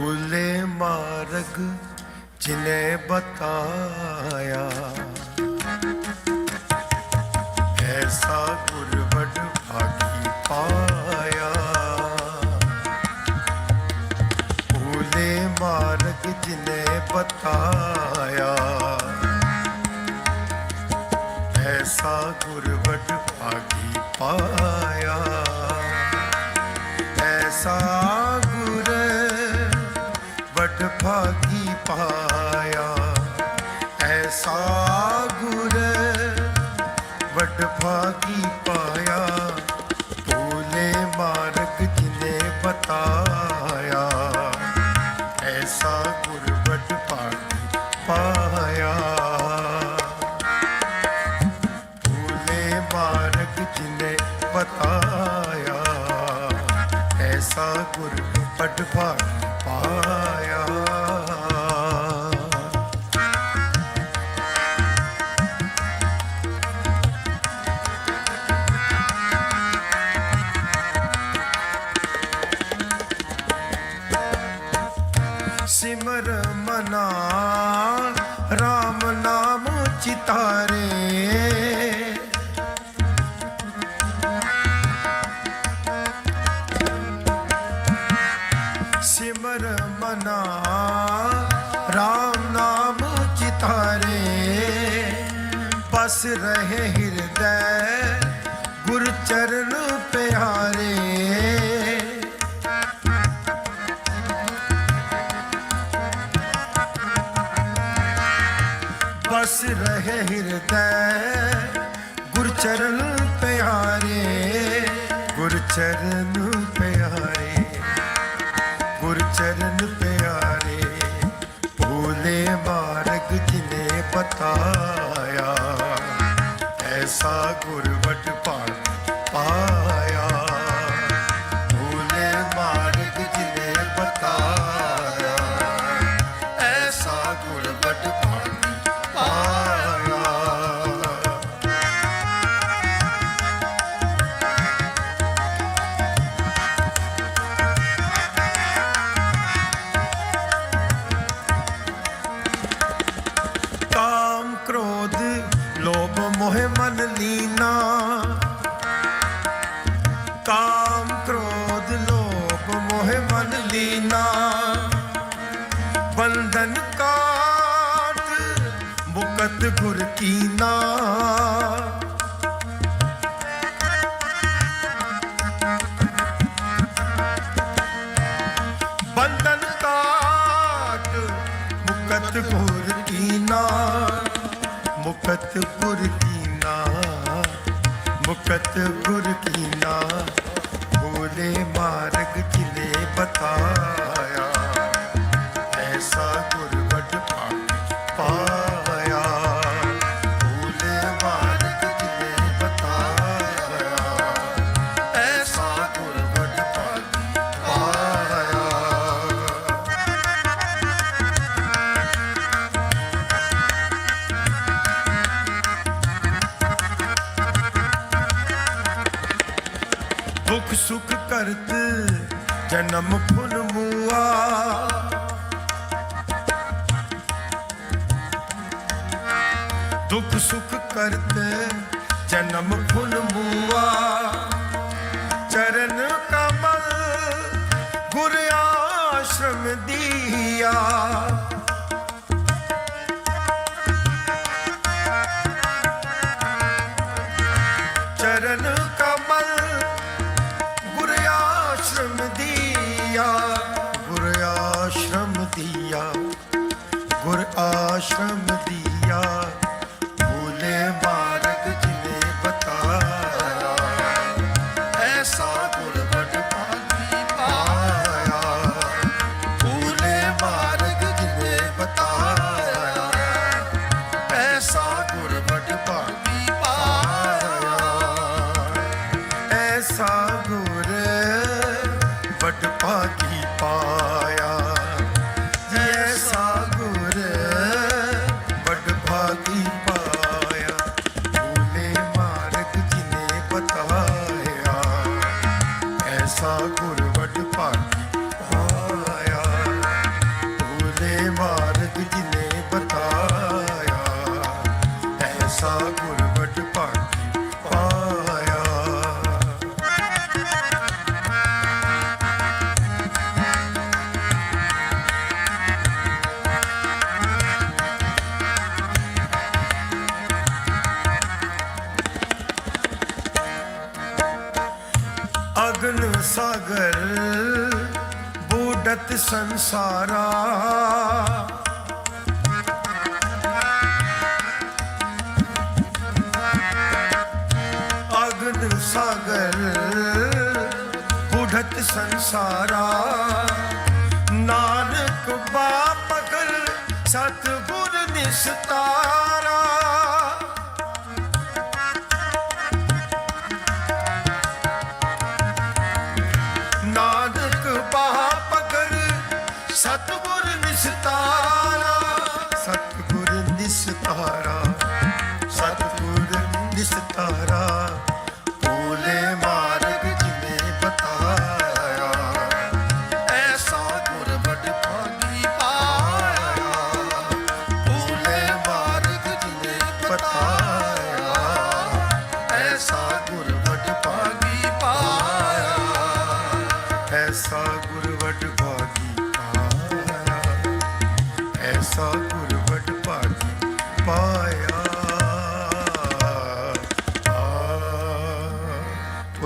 ਭੂਲੇ ਮਾਰਗ ਜਿਨੇ ਬਤਾਇਆ। ਐਸਾ ਗੁਰਵਡ ਭਾਗੀ ਪਾਇਆ। ਭੂਲੇ ਮਾਰਗ ਜਿਨੇ ਬਤਾਇਆ। ਐਸਾ ਗੁਰਵਡ ਵਡ ਭਾਗੀ ਪਾਇਆ। ਐਸਾ ਗੁਰ ਵੱਡ ਭਾਗੀ ਪਾਇਆ। ਭੂਲੇ ਮਾਰਗ ਜਿਨੇ ਬਤਾਇਆ। ਐਸਾ ਗੁਰ ਵਡ ਭਾਗੀ ਪਾਇਆ। ਭੂਲੇ ਮਾਰਗ ਜਿਨੇ ਬਤਾਇਆ। ਐਸਾ ਗੁਰ ਵੱਡ ਭਾਗ ਪਾਇਆ ਬਸ ਰਹੇ ਹਿਰਦੈ, ਗੁਰ ਚਰਨ ਪਿਆਰੇ। ਬਸ ਰਹੇ ਹਿਰਦੈ, ਗੁਰ ਚਰਨ ਪਿਆਰੇ, ਗੁਰ ਚਰਨ ਪਿਆਰੇ, ਗੁਰ ਚਰਨ ਪਿਆਰੇ। ਭੋਲੇ ਮਾਰਗ ਜਿਨੇ ਬਤਾਇਆ ਐਸਾ ਕੀਨਾ ਬੰਧਨ ਕਾਟ ਮੁਕਤ ਗੁਰ ਕੀਨਾ ਮੁਕਤ ਗੁਰ ਕੀਨਾ ਮੁਕਤ ਗੁਰ ਕੀਨਾ ਭੋਲੇ ਮਾਰਗ ਜਿਨੇ ਬਤਾਇਆ। ਸੁਖ ਜਨਮ ਫੁਨ ਮੂਆ। ਦੁੱਖ ਸੁਖ ਕਰਤ ਜਨਮ ਫੁਨ ਮੂਆ। ਚਰਨ ਕਮਲ ਗੁਰ ਆਸ਼ਰਮ ਦੀਆ। ਚਰਨ ਕਮਲ ਦੀਆ ਗੁਰ ਆਸ਼ਰਮ ਦੀਆ ਗੁਰ ਆਸ਼ਰਮ ਅਗਨ ਸਾਗਰ ਬੂਡਤ ਸੰਸਾਰਾ। ਅਗਨ ਸਾਗਰ ਬੂਡਤ ਸੰਸਾਰਾ। ਨਾਨਕ ਬਾਪਗਲ ਸਤਿਗੁਰ ਨਿਸ਼ਤਾ। ਐਸਾ ਗੁਰ ਵਡ ਭਾਗੀ ਪਾਇਆ ਐਸਾ ਗੁਰ ਵਡ ਭਾਗੀ ਪਾਇਆ